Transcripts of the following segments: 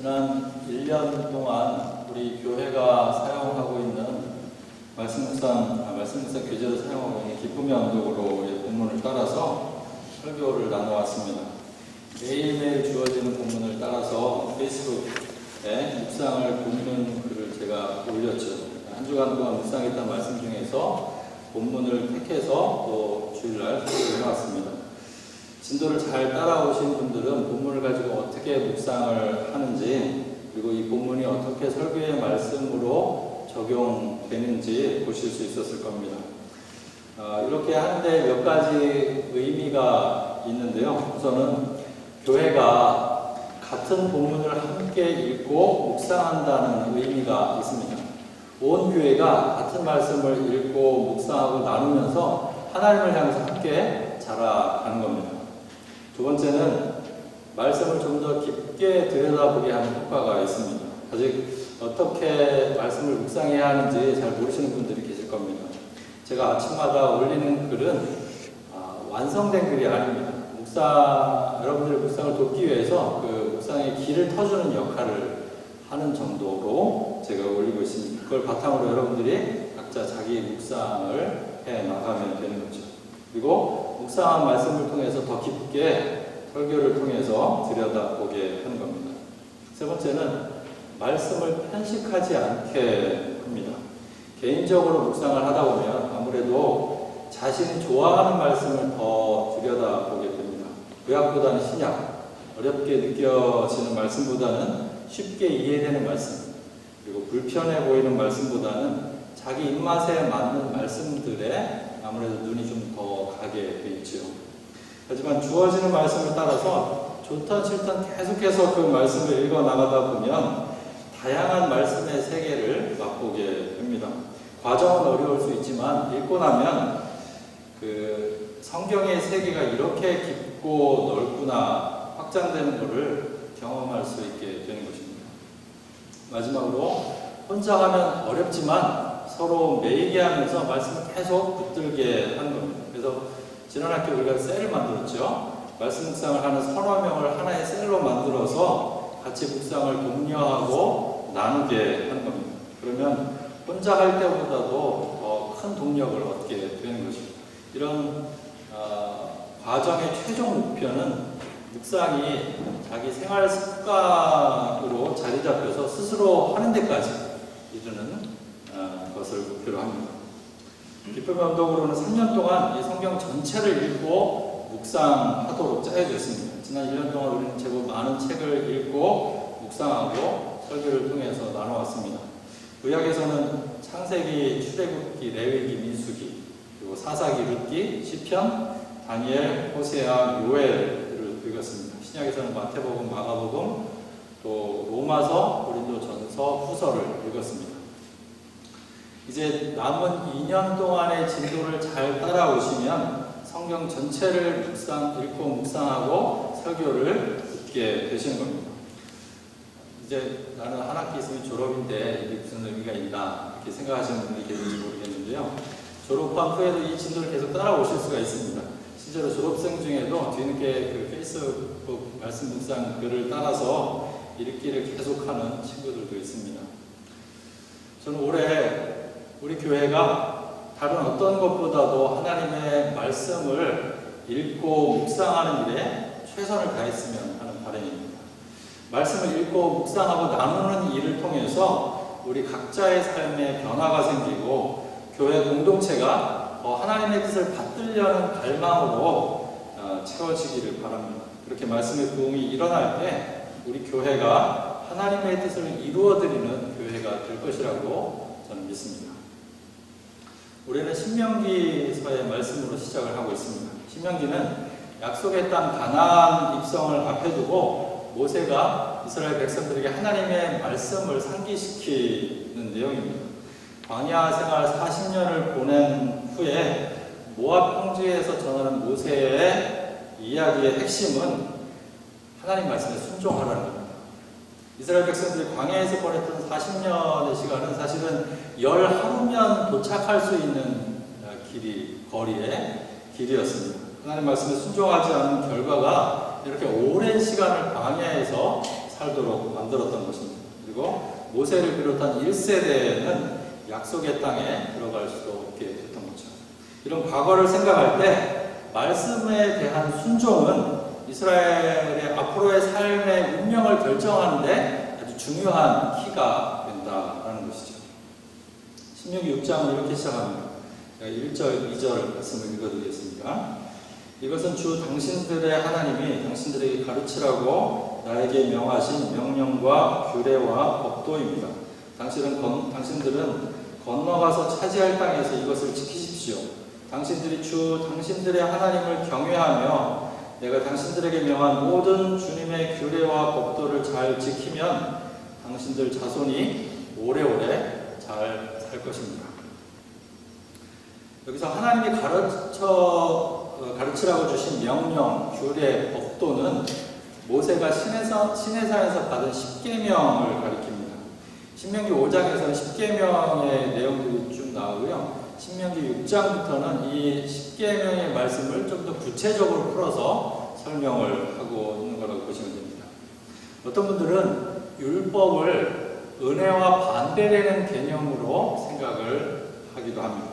지난 1년 동안 우리 교회가 사용하고 있는 말씀 묵상, 아, 말씀 묵상 교재로 사용하고 있는 기쁨의 언덕으로의 본문을 따라서 설교를 나눠왔습니다. 매일매일 주어지는 본문을 따라서 페이스북에 묵상을 돕는 글을 제가 올렸죠. 한 주간 동안 묵상했던 말씀 중에서 본문을 택해서 또 주일날 설교를 해왔습니다. 진도를 잘 따라오신 분들은 본문을 가지고 어떻게 묵상을 하는지 그리고 이 본문이 어떻게 설교의 말씀으로 적용되는지 보실 수 있었을 겁니다. 아, 이렇게 하는데 몇 가지 의미가 있는데요. 우선은 교회가 같은 본문을 함께 읽고 묵상한다는 의미가 있습니다. 온 교회가 같은 말씀을 읽고 묵상하고 나누면서 하나님을 향해서 함께 자라가는 겁니다. 두 번째는 말씀을 좀 더 깊게 들여다보게 하는 효과가 있습니다. 아직 어떻게 말씀을 묵상해야 하는지 잘 모르시는 분들이 계실 겁니다. 제가 아침마다 올리는 글은 아, 완성된 글이 아닙니다. 묵상, 여러분들의 묵상을 돕기 위해서 그 묵상의 길을 터주는 역할을 하는 정도로 제가 올리고 있습니다. 그걸 바탕으로 여러분들이 각자 자기 묵상을 해 나가면 되는 거죠. 그리고 묵상한 말씀을 통해서 더 깊게 설교를 통해서 들여다보게 하는 겁니다. 세 번째는 말씀을 편식하지 않게 합니다. 개인적으로 묵상을 하다 보면 아무래도 자신이 좋아하는 말씀을 더 들여다보게 됩니다. 구약보다는 신약, 어렵게 느껴지는 말씀보다는 쉽게 이해되는 말씀, 그리고 불편해 보이는 말씀보다는 자기 입맛에 맞는 말씀들에 아무래도 눈이 좀 더 가게 돼 있죠. 하지만 주어지는 말씀을 따라서 좋던 싫던 계속해서 그 말씀을 읽어 나가다 보면 다양한 말씀의 세계를 맛보게 됩니다. 과정은 어려울 수 있지만 읽고 나면 그 성경의 세계가 이렇게 깊고 넓구나 확장되는 것을 경험할 수 있게 되는 것입니다. 마지막으로 혼자 하면 어렵지만 서로 매이게 하면서 말씀을 계속 붙들게 하는 겁니다. 그래서 지난 학기 우리가 셀을 만들었죠. 말씀 묵상을 하는 서너 명을 하나의 셀로 만들어서 같이 묵상을 독려하고 나누게 하는 겁니다. 그러면 혼자 할 때보다도 더큰 동력을 얻게 되는 것입니다. 이런 어, 과정의 최종 목표는 묵상이 자기 생활 습관으로 자리 잡혀서 스스로 하는 데까지 이르는 어, 것을 목표로 합니다. 기쁨의 언덕으로는 3년 동안 이 성경 전체를 읽고 묵상하도록 짜여졌습니다. 지난 1년 동안 우리는 제법 많은 책을 읽고 묵상하고 설교를 통해서 나눠왔습니다. 구약에서는 창세기, 출애굽기, 레위기, 민수기, 그리고 사사기, 룻기, 시편, 다니엘, 호세아, 요엘을 읽었습니다. 신약에서는 마태복음, 마가복음, 또 로마서, 고린도전서, 후서를 읽었습니다. 이제 남은 2년 동안의 진도를 잘 따라오시면 성경 전체를 묵상, 읽고 묵상하고 설교를 듣게 되시는 겁니다. 이제 나는 한 학기 있으면 졸업인데 이게 무슨 의미가 있나 이렇게 생각하시는 분이 계실지 모르겠는데요. 졸업한 후에도 이 진도를 계속 따라오실 수가 있습니다. 실제로 졸업생 중에도 뒤늦게 그 페이스북 말씀 묵상 글을 따라서 읽기를 계속하는 친구들도 있습니다. 저는 올해 우리 교회가 다른 어떤 것보다도 하나님의 말씀을 읽고 묵상하는 일에 최선을 다했으면 하는 바람입니다. 말씀을 읽고 묵상하고 나누는 일을 통해서 우리 각자의 삶에 변화가 생기고 교회 공동체가 더 하나님의 뜻을 받들려는 갈망으로 어, 채워지기를 바랍니다. 그렇게 말씀의 부흥이 일어날 때 우리 교회가 하나님의 뜻을 이루어드리는 교회가 될 것이라고 저는 믿습니다. 올해는 신명기서의 말씀으로 시작을 하고 있습니다. 신명기는 약속의 땅 가나안 입성을 앞에 두고 모세가 이스라엘 백성들에게 하나님의 말씀을 상기시키는 내용입니다. 광야 생활 40년을 보낸 후에 모압 평지에서 전하는 모세의 이야기의 핵심은 하나님 말씀에 순종하라는 겁니다. 이스라엘 백성들이 광야에서 보냈던 40년의 시간은 사실은 열 하루면 도착할 수 있는 길이 거리의 길이었습니다. 하나님 말씀에 순종하지 않은 결과가 이렇게 오랜 시간을 광야에서 살도록 만들었던 것입니다. 그리고 모세를 비롯한 1세대는 약속의 땅에 들어갈 수도 있게 됐던 거죠. 이런 과거를 생각할 때 말씀에 대한 순종은 이스라엘의 앞으로의 삶의 운명을 결정하는데 아주 중요한 키가 된다라는 것이죠. 신명기 6장은 이렇게 시작합니다. 1절, 2절 말씀을 읽어드리겠습니다. 이것은 주 당신들의 하나님이 당신들에게 가르치라고 나에게 명하신 명령과 규례와 법도입니다. 당신은 건, 당신들은 건너가서 차지할 땅에서 이것을 지키십시오. 당신들이 주 당신들의 하나님을 경외하며 내가 당신들에게 명한 모든 주님의 규례와 법도를 잘 지키면 당신들 자손이 오래오래 잘 살 것입니다. 여기서 하나님이 가르쳐 어, 가르치라고 주신 명령, 규례, 법도는 모세가 신에서, 시내산에서 받은 십계명을 가리킵니다. 신명기 5장에서는 십계명의 내용들이 쭉 나오고요. 신명기 6장부터는 이 십계명의 말씀을 좀 더 구체적으로 풀어서 설명을 하고 있는 거라고 보시면 됩니다. 어떤 분들은 율법을 은혜와 반대되는 개념으로 생각을 하기도 합니다.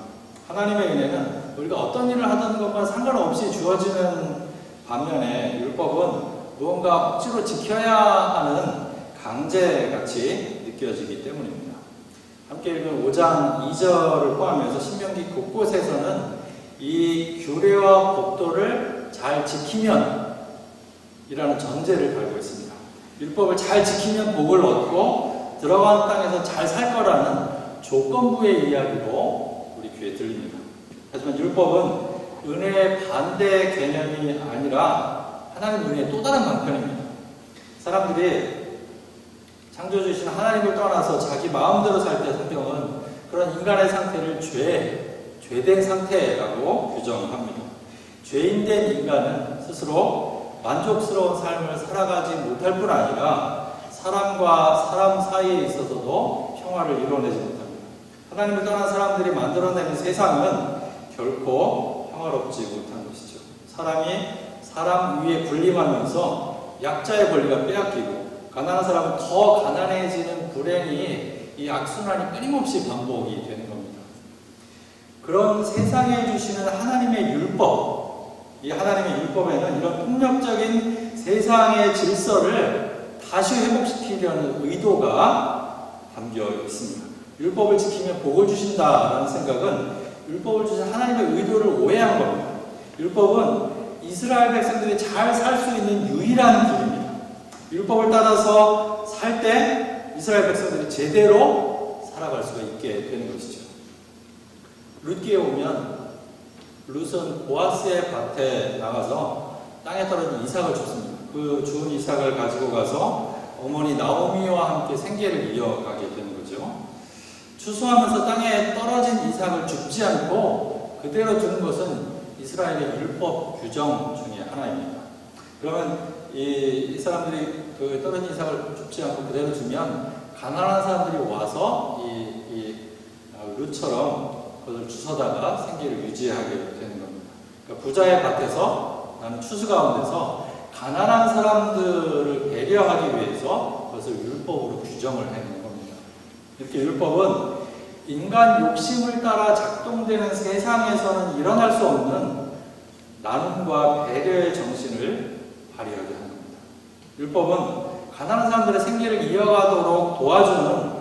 하나님의 은혜는 우리가 어떤 일을 하던 것과 상관없이 주어지는 반면에 율법은 무언가 억지로 지켜야 하는 강제같이 느껴지기 때문입니다. 함께 읽은 5장 2절을 포함해서 신명기 곳곳에서는 이 규례와 법도를 잘 지키면 이라는 전제를 달고 있습니다. 율법을 잘 지키면 복을 얻고 들어간 땅에서 잘 살 거라는 조건부의 이야기로 우리 귀에 들립니다. 하지만 율법은 은혜의 반대 개념이 아니라 하나님 은혜의 또 다른 방편입니다. 사람들이 창조주신 하나님을 떠나서 자기 마음대로 살 때 성경은 그런 인간의 상태를 죄, 죄된 상태라고 규정합니다. 죄인된 인간은 스스로 만족스러운 삶을 살아가지 못할 뿐 아니라 사람과 사람 사이에 있어서도 평화를 이뤄내지 못합니다. 하나님을 떠난 사람들이 만들어내는 세상은 결코 평화롭지 못한 것이죠. 사람이 사람 위에 군림하면서 약자의 권리가 빼앗기고 가난한 사람은 더 가난해지는 불행이 이 악순환이 끊임없이 반복이 되는 겁니다. 그런 세상에 주시는 하나님의 율법, 이 하나님의 율법에는 이런 폭력적인 세상의 질서를 다시 회복시키려는 의도가 담겨 있습니다. 율법을 지키면 복을 주신다라는 생각은 율법을 주신 하나님의 의도를 오해한 겁니다. 율법은 이스라엘 백성들이 잘 살 수 있는 유일한 길입니다. 율법을 따라서 살 때 이스라엘 백성들이 제대로 살아갈 수가 있게 되는 것이죠. 룻기에 오면 룻은 보아스의 밭에 나가서 땅에 떨어진 이삭을 줬습니다. 그 주운 이삭을 가지고 가서 어머니 나오미와 함께 생계를 이어가게 되는 거죠. 추수하면서 땅에 떨어진 이삭을 줍지 않고 그대로 두는 것은 이스라엘의 율법 규정 중에 하나입니다. 그러면 이, 이 사람들이 그 떨어진 이삭을 줍지 않고 그대로 두면 가난한 사람들이 와서 이, 이 아, 룻처럼 그것을 주워다가 생계를 유지하게 되는 겁니다. 그러니까 부자의 밭에서 나는 추수 가운데서 가난한 사람들을 배려하기 위해서 그것을 율법으로 규정을 해놓은 겁니다. 이렇게 율법은 인간 욕심을 따라 작동되는 세상에서는 일어날 수 없는 나눔과 배려의 정신을 발휘하게 겁니다. 율법은 가난한 사람들의 생계를 이어가도록 도와주는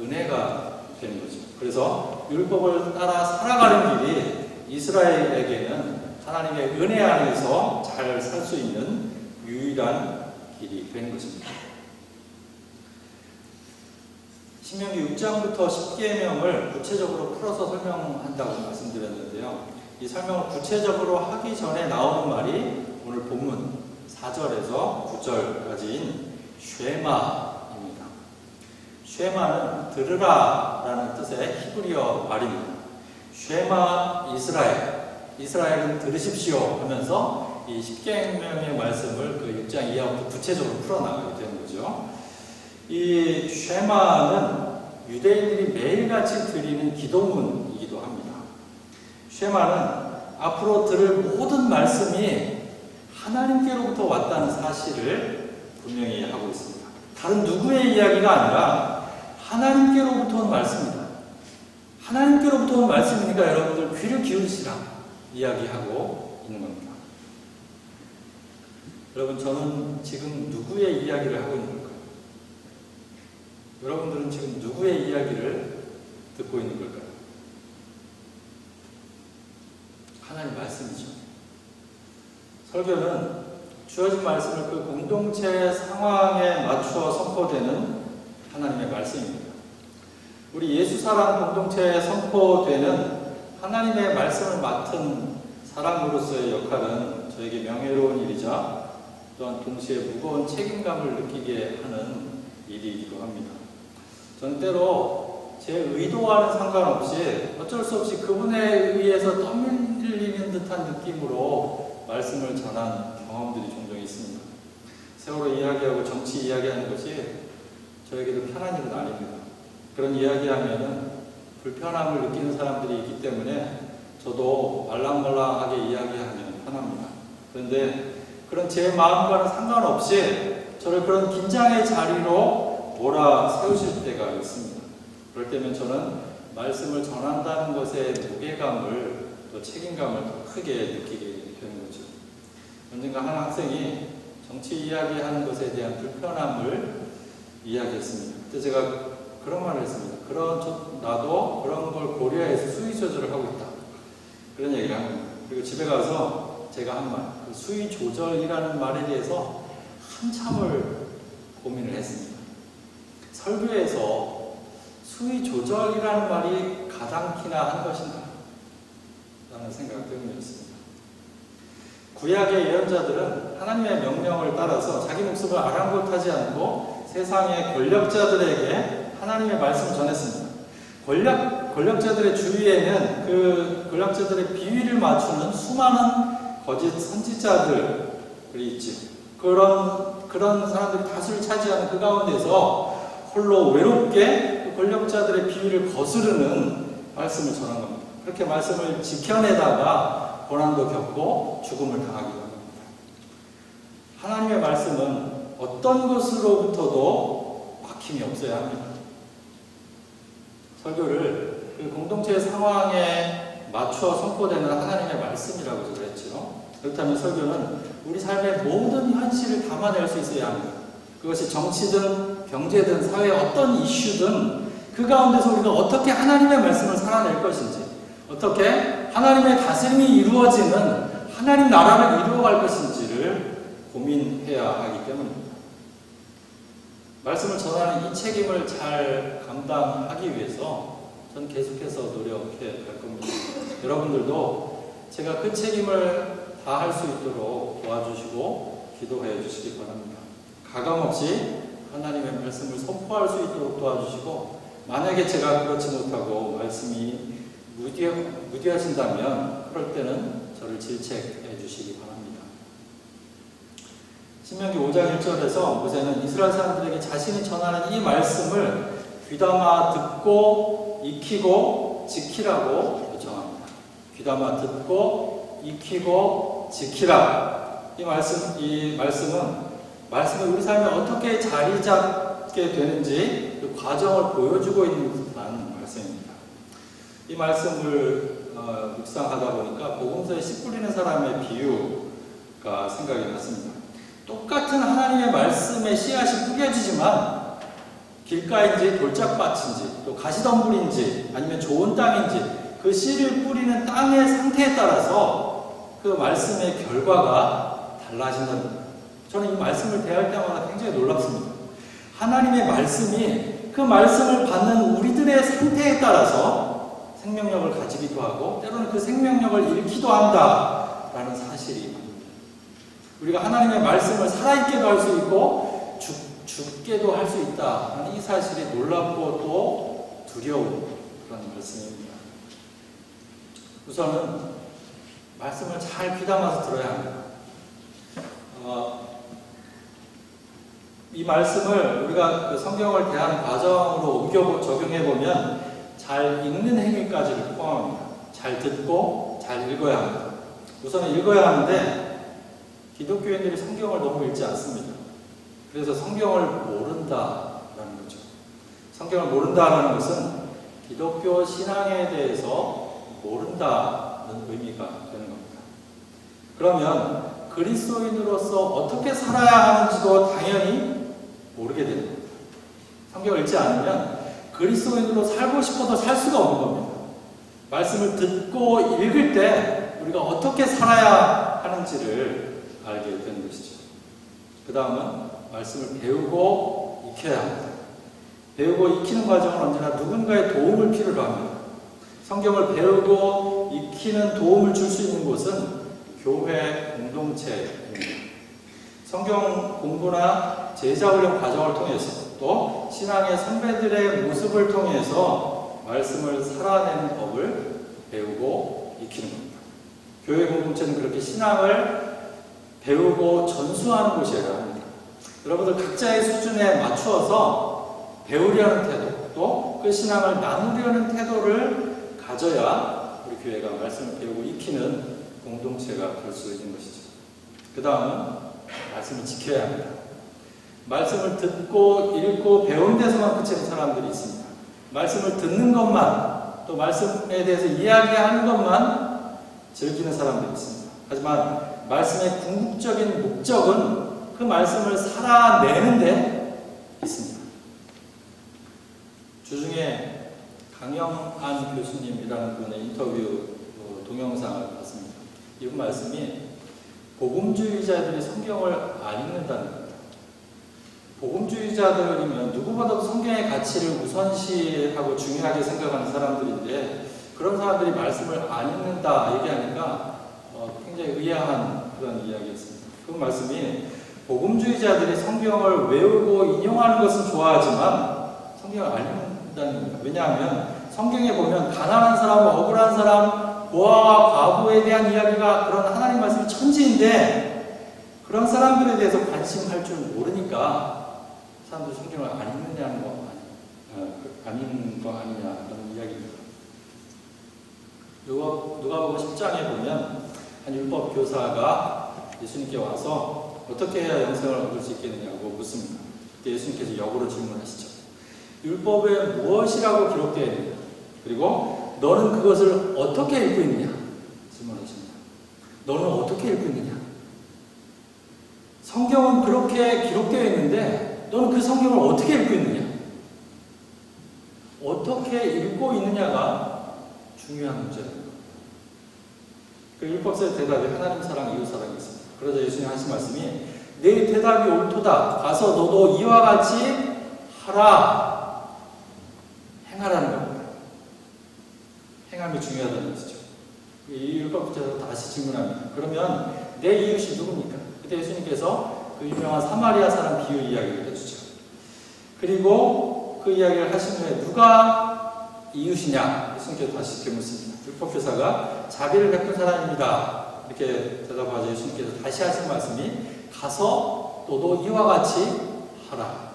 은혜가 되는 거죠. 그래서 율법을 따라 살아가는 길이 이스라엘에게는 하나님의 은혜 안에서 잘 살 수 있는 유일한 길이 된 것입니다. 신명기 6장부터 10계명을 구체적으로 풀어서 설명한다고 말씀드렸는데요. 이 설명을 구체적으로 하기 전에 나오는 말이 오늘 본문 4절에서 9절까지인 쉐마입니다. 쉐마는 들으라 라는 뜻의 히브리어 말입니다. 쉐마 이스라엘, 이스라엘은 들으십시오 하면서 이 십계명의 말씀을 그 6장 이하부터 구체적으로 풀어나가게 되는 거죠. 이 쉐마는 유대인들이 매일같이 드리는 기도문이기도 합니다. 쉐마는 앞으로 들을 모든 말씀이 하나님께로부터 왔다는 사실을 분명히 하고 있습니다. 다른 누구의 이야기가 아니라 하나님께로부터 온 말씀입니다. 하나님께로부터 온 말씀이니까 여러분들 귀를 기울이시라 이야기하고 있는 겁니다. 여러분 저는 지금 누구의 이야기를 하고 있는 걸까요? 여러분들은 지금 누구의 이야기를 듣고 있는 걸까요? 하나님 말씀이죠. 설교는 주어진 말씀을 그 공동체 상황에 맞추어 선포되는 하나님의 말씀입니다. 우리 예수 사랑 공동체에 선포되는 하나님의 말씀을 맡은 사람으로서의 역할은 저에게 명예로운 일이자 또한 동시에 무거운 책임감을 느끼게 하는 일이기도 합니다. 저는 때로 제 의도와는 상관없이 어쩔 수 없이 그분에 의해서 떠밀리는 듯한 느낌으로 말씀을 전한 경험들이 종종 있습니다. 세월호 이야기하고 정치 이야기하는 것이 저에게도 편한 일은 아닙니다. 그런 이야기하면은 불편함을 느끼는 사람들이 있기 때문에 저도 말랑말랑하게 이야기하면 편합니다. 그런데 그런 제 마음과는 상관없이 저를 그런 긴장의 자리로 몰아 세우실 때가 있습니다. 그럴 때면 저는 말씀을 전한다는 것의 무게감을 또 책임감을 더 크게 느끼게. 언젠가 한 학생이 정치 이야기하는 것에 대한 불편함을 이야기했습니다. 그때 제가 그런 말을 했습니다. 그런 저, 나도 그런 걸 고려해서 수위 조절을 하고 있다. 그런 얘기를 한 겁니다. 그리고 집에 가서 제가 한 말, 그 수위 조절이라는 말에 대해서 한참을 고민을 했습니다. 설교에서 수위 조절이라는 말이 가당키나 한 것인가? 라는 생각 때문이었습니다. 구약의 예언자들은 하나님의 명령을 따라서 자기 목숨을 아랑곳하지 않고 세상의 권력자들에게 하나님의 말씀을 전했습니다. 권력, 권력자들의 주위에는 그 권력자들의 비위를 맞추는 수많은 거짓 선지자들이 있지. 그런, 그런 사람들이 다수를 차지하는 그 가운데서 홀로 외롭게 그 권력자들의 비위를 거스르는 말씀을 전한 겁니다. 그렇게 말씀을 지켜내다가 고난도 겪고 죽음을 당하기도 합니다. 하나님의 말씀은 어떤 것으로부터도 막힘이 없어야 합니다. 설교를 그 공동체의 상황에 맞춰 선포되는 하나님의 말씀이라고 그랬죠. 그렇다면 설교는 우리 삶의 모든 현실을 담아낼 수 있어야 합니다. 그것이 정치든 경제든 사회의 어떤 이슈든 그 가운데서 우리가 어떻게 하나님의 말씀을 살아낼 것인지 어떻게 하나님의 다스림이 이루어지는 하나님 나라를 이루어갈 것인지를 고민해야 하기 때문입니다. 말씀을 전하는 이 책임을 잘 감당하기 위해서 전 계속해서 노력해 갈 겁니다. 여러분들도 제가 그 책임을 다 할 수 있도록 도와주시고 기도해 주시기 바랍니다. 가감없이 하나님의 말씀을 선포할 수 있도록 도와주시고 만약에 제가 그렇지 못하고 말씀이 무디하, 무디하신다면 그럴 때는 저를 질책해 주시기 바랍니다. 신명기 5장 1절에서 모세는 이스라엘 사람들에게 자신이 전하는 이 말씀을 귀담아 듣고 익히고 지키라고 요청합니다. 귀담아 듣고 익히고 지키라. 이 말씀 이 말씀은 말씀이 우리 삶에 어떻게 자리 잡게 되는지 그 과정을 보여주고 있는. 이 말씀을 어, 묵상하다 보니까 복음서에 씨 뿌리는 사람의 비유가 생각이 났습니다. 똑같은 하나님의 말씀의 씨앗이 뿌려지지만 길가인지 돌짝밭인지 또 가시덤불인지 아니면 좋은 땅인지 그 씨를 뿌리는 땅의 상태에 따라서 그 말씀의 결과가 달라진다는. 저는 이 말씀을 대할 때마다 굉장히 놀랍습니다. 하나님의 말씀이 그 말씀을 받는 우리들의 상태에 따라서 생명력을 가지기도 하고 때로는 그 생명력을 잃기도 한다라는 사실이 우리가 하나님의 말씀을 살아있게도 할 수 있고 죽, 죽게도 할 수 있다는 이 사실이 놀랍고 또 두려운 그런 말씀입니다. 우선은 말씀을 잘 귀담아서 들어야 합니다. 어, 이 말씀을 우리가 그 성경을 대하는 과정으로 옮겨 적용해 보면 잘 읽는 행위까지를 포함합니다. 잘 듣고 잘 읽어야 합니다. 우선은 읽어야 하는데 기독교인들이 성경을 너무 읽지 않습니다. 그래서 성경을 모른다라는 거죠. 성경을 모른다라는 것은 기독교 신앙에 대해서 모른다는 의미가 되는 겁니다. 그러면 그리스도인으로서 어떻게 살아야 하는지도 당연히 모르게 되는 겁니다. 성경을 읽지 않으면 그리스도인으로 살고 싶어도 살 수가 없는 겁니다. 말씀을 듣고 읽을 때 우리가 어떻게 살아야 하는지를 알게 되는 것이죠. 그 다음은 말씀을 배우고 익혀야 합니다. 배우고 익히는 과정은 언제나 누군가의 도움을 필요로 합니다. 성경을 배우고 익히는 도움을 줄 수 있는 곳은 교회 공동체입니다. 성경 공부나 제자 훈련 과정을 통해서 또 신앙의 선배들의 모습을 통해서 말씀을 살아내는 법을 배우고 익히는 겁니다. 교회 공동체는 그렇게 신앙을 배우고 전수하는 곳이어야 합니다. 여러분들 각자의 수준에 맞추어서 배우려는 태도, 또 그 신앙을 나누려는 태도를 가져야 우리 교회가 말씀을 배우고 익히는 공동체가 될 수 있는 것이죠. 그 다음은 말씀을 지켜야 합니다. 말씀을 듣고 읽고 배운 데서만 그치는 사람들이 있습니다. 말씀을 듣는 것만 또 말씀에 대해서 이야기하는 것만 즐기는 사람들이 있습니다. 하지만 말씀의 궁극적인 목적은 그 말씀을 살아내는데 있습니다. 주중에 강영안 교수님이라는 분의 인터뷰 어, 동영상을 봤습니다. 이분 말씀이 복음주의자들이 성경을 안 읽는다는 겁니다. 복음주의자들이면 누구보다도 성경의 가치를 우선시하고 중요하게 생각하는 사람들인데 그런 사람들이 말씀을 안 읽는다 얘기하니까 어, 굉장히 의아한 그런 이야기였습니다. 그 말씀이 복음주의자들이 성경을 외우고 인용하는 것은 좋아하지만 성경을 안 읽는다는 겁니다. 왜냐하면 성경에 보면 가난한 사람, 억울한 사람, 고아와 과부에 대한 이야기가 그런 하나님 말씀이 천지인데 그런 사람들에 대해서 관심할 줄 모르니까 사람들이 성경을 안 읽느냐는 거 어, 안 읽는 거 아니냐 그런 이야기입니다. 누가 누가복음 10장에 보면 한 율법 교사가 예수님께 와서 어떻게 해야 영생을 얻을 수 있겠느냐고 묻습니다. 그때 예수님께서 역으로 질문하시죠. 율법에 무엇이라고 기록되어 있느냐? 그리고 너는 그것을 어떻게 읽고 있느냐? 질문하십니다. 너는 어떻게 읽고 있느냐? 성경은 그렇게 기록되어 있는데 너는 그 성경을 어떻게 읽고 있느냐? 어떻게 읽고 있느냐가 중요한 문제입니다. 그 율법서의 대답이 하나님 사랑, 이웃 사랑이 있습니다. 그러자 예수님 하신 말씀이 내 대답이 옳도다. 가서 너도 이와 같이 하라. 행하라는 겁니다. 행함이 중요하다는 것이죠. 이 율법부터 다시 질문합니다. 그러면 내 이웃이 누굽니까? 그때 예수님께서 그 유명한 사마리아 사람 비유 이야기를. 그리고 그 이야기를 하신 후에 누가 이웃이냐? 예수님께서 다시 이렇게 묻습니다. 율법교사가 자비를 베푼 사람입니다. 이렇게 대답하자 예수님께서 다시 하신 말씀이 가서 너도 이와 같이 하라.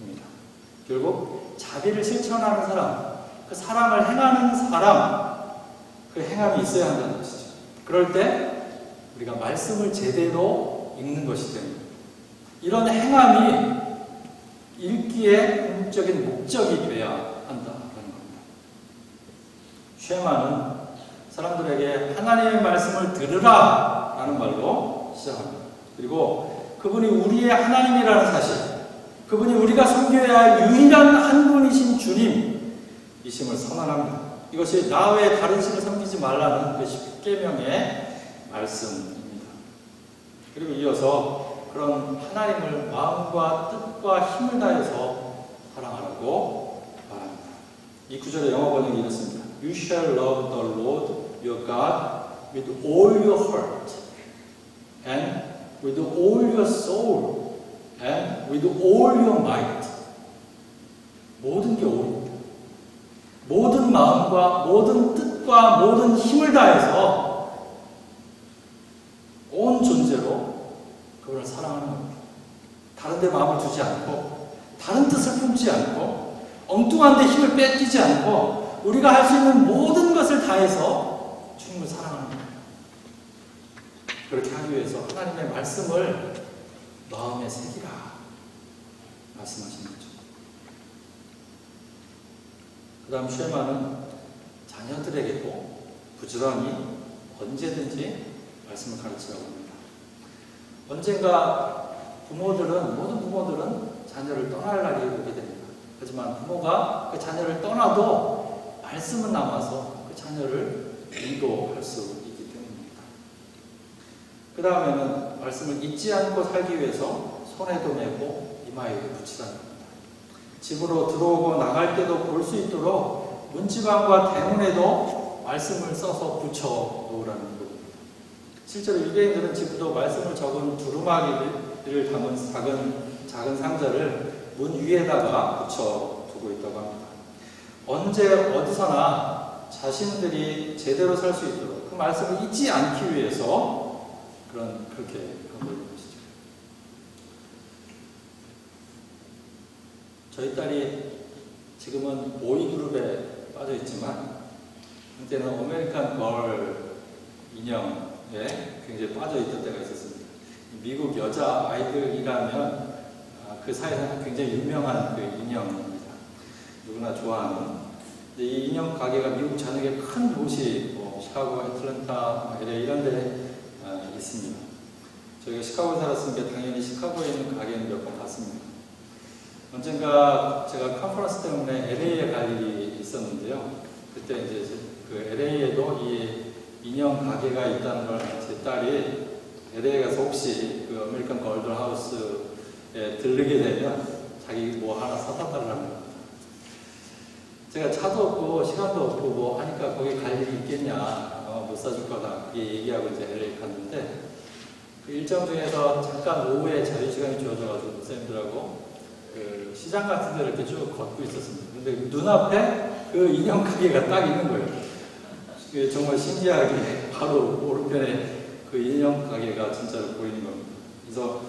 입니다. 결국 자비를 실천하는 사람, 그 사랑을 행하는 사람, 그 행함이 있어야 한다는 것이죠. 그럴 때 우리가 말씀을 제대로 읽는 것이 됩니다. 이런 행함이 읽기의 궁극적인 목적이 돼야 한다는 겁니다. 쉐마는 사람들에게 하나님의 말씀을 들으라 라는 말로 시작합니다. 그리고 그분이 우리의 하나님이라는 사실, 그분이 우리가 섬겨야 할 유일한 한 분이신 주님이심을 선언합니다. 이것이 나 외에 다른 신을 섬기지 말라는 그 십계명의 말씀입니다. 그리고 이어서 그런 하나님을 마음과 뜻과 힘을 다해서 사랑하라고 말합니다. 이 구절의 영어 번역이 이렇습니다. You shall love the Lord your God with all your heart and with all your soul and with all your might. 모든 게 올입니다. 모든 마음과 모든 뜻과 모든 힘을 다해서 온 존재로 그걸 사랑하는 겁니다. 다른 데 마음을 두지 않고 다른 뜻을 품지 않고 엉뚱한 데 힘을 뺏기지 않고 우리가 할 수 있는 모든 것을 다해서 주님을 사랑하는 겁니다. 그렇게 하기 위해서 하나님의 말씀을 마음에 새기라 말씀하신 거죠. 그 다음 쉐마는 자녀들에게도 부지런히 언제든지 말씀을 가르치라고 합니다. 언젠가 부모들은, 모든 부모들은 자녀를 떠날 날이 오게 됩니다. 하지만 부모가 그 자녀를 떠나도 말씀은 남아서 그 자녀를 인도할 수 있기 때문입니다. 그 다음에는 말씀을 잊지 않고 살기 위해서 손에도 메고 이마에도 붙이라는 겁니다. 집으로 들어오고 나갈 때도 볼 수 있도록 문지방과 대문에도 말씀을 써서 붙여 놓으라는 겁니다. 실제로 유대인들은 집도 말씀을 적은 두루마기를 담은 작은, 작은 상자를 문 위에다가 붙여 두고 있다고 합니다. 언제 어디서나 자신들이 제대로 살 수 있도록 그 말씀을 잊지 않기 위해서 그런 그렇게 하고 있는 것이죠. 저희 딸이 지금은 보이 그룹에 빠져 있지만 한때는 아메리칸 걸 인형 에 굉장히 빠져 있던 때가 있었습니다. 미국 여자 아이들이라면 아, 그 사회에서는 굉장히 유명한 그 인형입니다. 누구나 좋아하는. 이 인형 가게가 미국 전역의 큰 도시, 뭐 시카고, 애틀랜타, LA 이런 데 아, 있습니다. 저희가 시카고에 살았으니까 당연히 시카고에 있는 가게는 몇 번 갔습니다. 언젠가 제가 컨퍼런스 때문에 LA에 갈 일이 있었는데요. 그때 이제 그 LA에도 이 인형 가게가 있다는 걸 제 딸이 LA 가서 혹시 그 아메리칸 걸드 하우스에 들르게 되면 자기 뭐 하나 사다 달라는 겁니다. 제가 차도 없고 시간도 없고 뭐 하니까 거기 갈 일이 있겠냐 어, 못 사줄 거다 그게 얘기하고 이제 LA 갔는데 그 일정 중에서 잠깐 오후에 자유 시간이 주어져가지고 목사님들하고 그 시장 같은 데를 이렇게 쭉 걷고 있었습니다. 근데 눈앞에 그 인형 가게가 딱 있는 거예요. 그게 정말 신기하게 바로 오른편에 그 인형 가게가 진짜로 보이는 겁니다. 그래서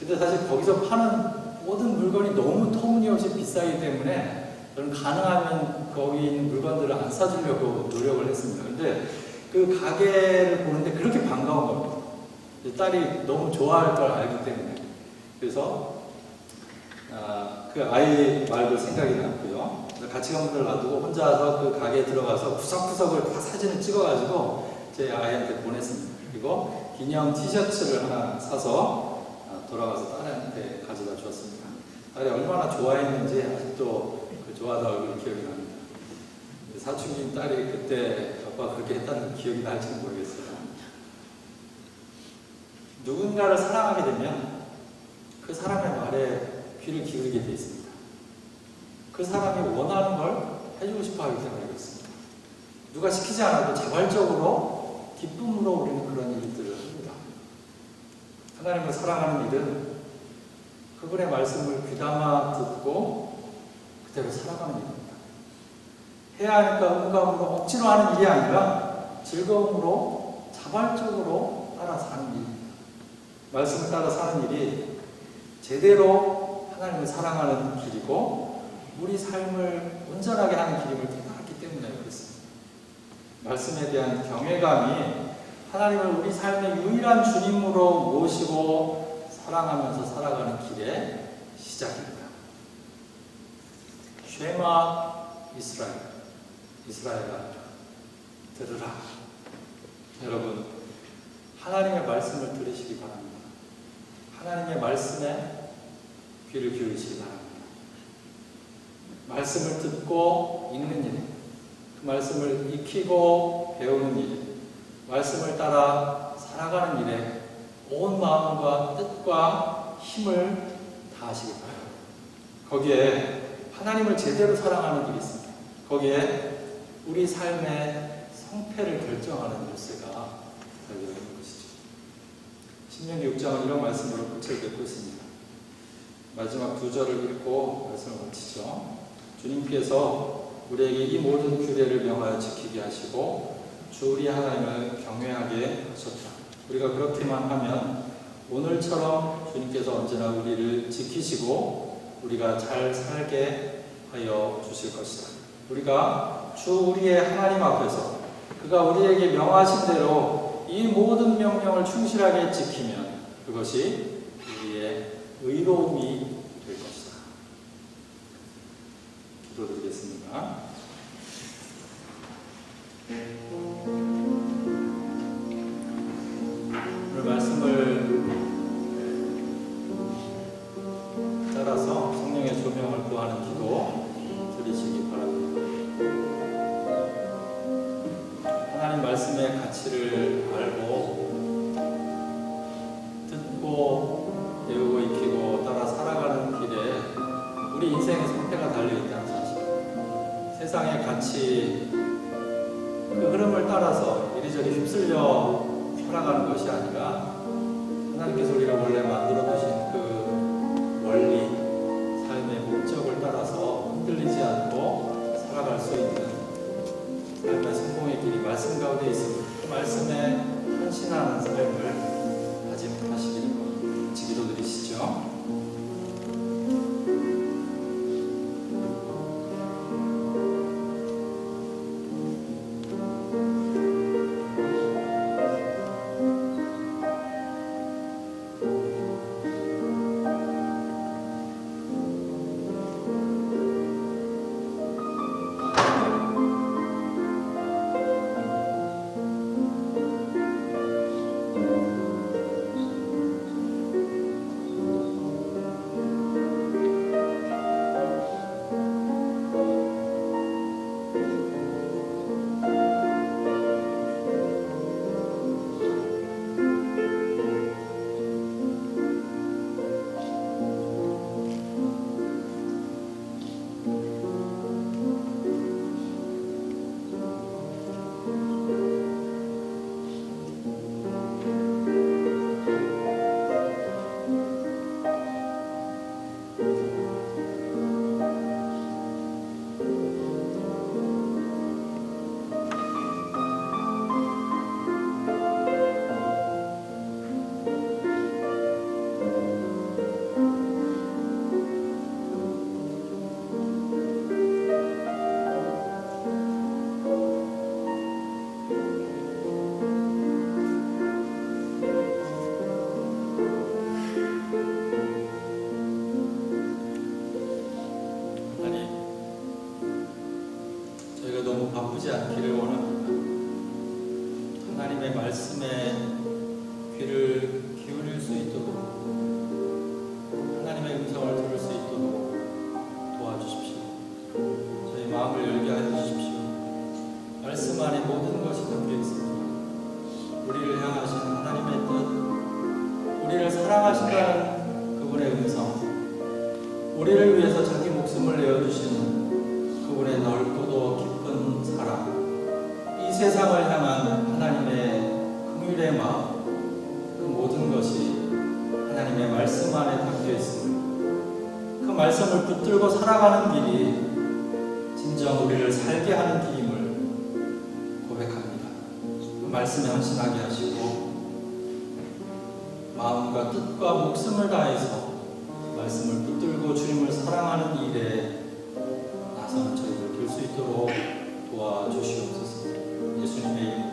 근데 사실 거기서 파는 모든 물건이 너무 터무니없이 비싸기 때문에 저는 가능하면 거기 있는 물건들을 안 사주려고 노력을 했습니다. 근데 그 가게를 보는데 그렇게 반가운 겁니다. 딸이 너무 좋아할 걸 알기 때문에 그래서 아, 그 아이 말도 생각이 났고요. 같이 간 분들 놔두고 혼자서 그 가게에 들어가서 구석구석을 다 사진을 찍어가지고 제 아이한테 보냈습니다. 그리고 기념 티셔츠를 하나 사서 아, 돌아가서 딸한테 가져다 주었습니다. 딸이 얼마나 좋아했는지 아직도 그 좋아하다 얼굴이 기억이 납니다. 사춘기 딸이 그때 아빠 그렇게 했다는 기억이 날지는 모르겠어요. 누군가를 사랑하게 되면 그 사람의 말에 귀를 기울이게 돼 있습니다. 그 사람이 원하는 걸 해주고 싶어 하기 때문에 그렇습니다. 누가 시키지 않아도 자발적으로 기쁨으로 우리는 그런 일들을 합니다. 하나님을 사랑하는 일은 그분의 말씀을 귀담아 듣고 그대로 살아가는 일입니다. 해야 하니까 음감으로 억지로 하는 일이 아니라 즐거움으로 자발적으로 따라 사는 일입니다. 말씀을 따라 사는 일이 제대로 하나님을 사랑하는 길이고 우리 삶을 온전하게 하는 길임을 깨달았기 때문에 그렇습니다. 말씀에 대한 경외감이 하나님을 우리 삶의 유일한 주님으로 모시고 사랑하면서 살아가는 길의 시작입니다. 쉐마 이스라엘, 이스라엘아 들으라. 여러분 하나님의 말씀을 들으시기 바랍니다. 하나님의 말씀에 귀를 기울이시기 바랍니다. 말씀을 듣고 읽는 일, 그 말씀을 익히고 배우는 일, 말씀을 따라 살아가는 일에 온 마음과 뜻과 힘을 다하시기 바랍니다. 거기에 하나님을 제대로 사랑하는 일이 있습니다. 거기에 우리 삶의 성패를 결정하는 열쇠가 달려있는 것이죠. 신명기 6장은 이런 말씀으로 끝을 맺고 있습니다. 마지막 두 절을 읽고 말씀을 마치죠. 주님께서 우리에게 이 모든 규례를 명하여 지키게 하시고 주 우리 하나님을 경외하게 하셨다. 우리가 그렇게만 하면 오늘처럼 주님께서 언제나 우리를 지키시고 우리가 잘 살게 하여 주실 것이다. 우리가 주 우리의 하나님 앞에서 그가 우리에게 명하신 대로 이 모든 명령을 충실하게 지키면 그것이 우리의 의로움이. 들어드리겠습니다. 네. 말씀 안에 모든 것이 담겨 있습니다. 우리를 향하신 하나님의 뜻, 우리를 사랑하신다는 그분의 음성, 우리를 위해서 자기 목숨을 내어주시는 그분의 넓고도 깊은 사랑, 이 세상을 향한 하나님의 긍휼의 마음, 그 모든 것이 하나님의 말씀 안에 담겨 있습니다. 그 말씀을 붙들고 살아가는 길이 진정 우리를 살게 하는 길이 말씀에 헌신하게 하시고 마음과 뜻과 목숨을 다해서 말씀을 붙들고 주님을 사랑하는 일에 나서는 저희를 될 수 있도록 도와주시옵소서. 예수님의 이름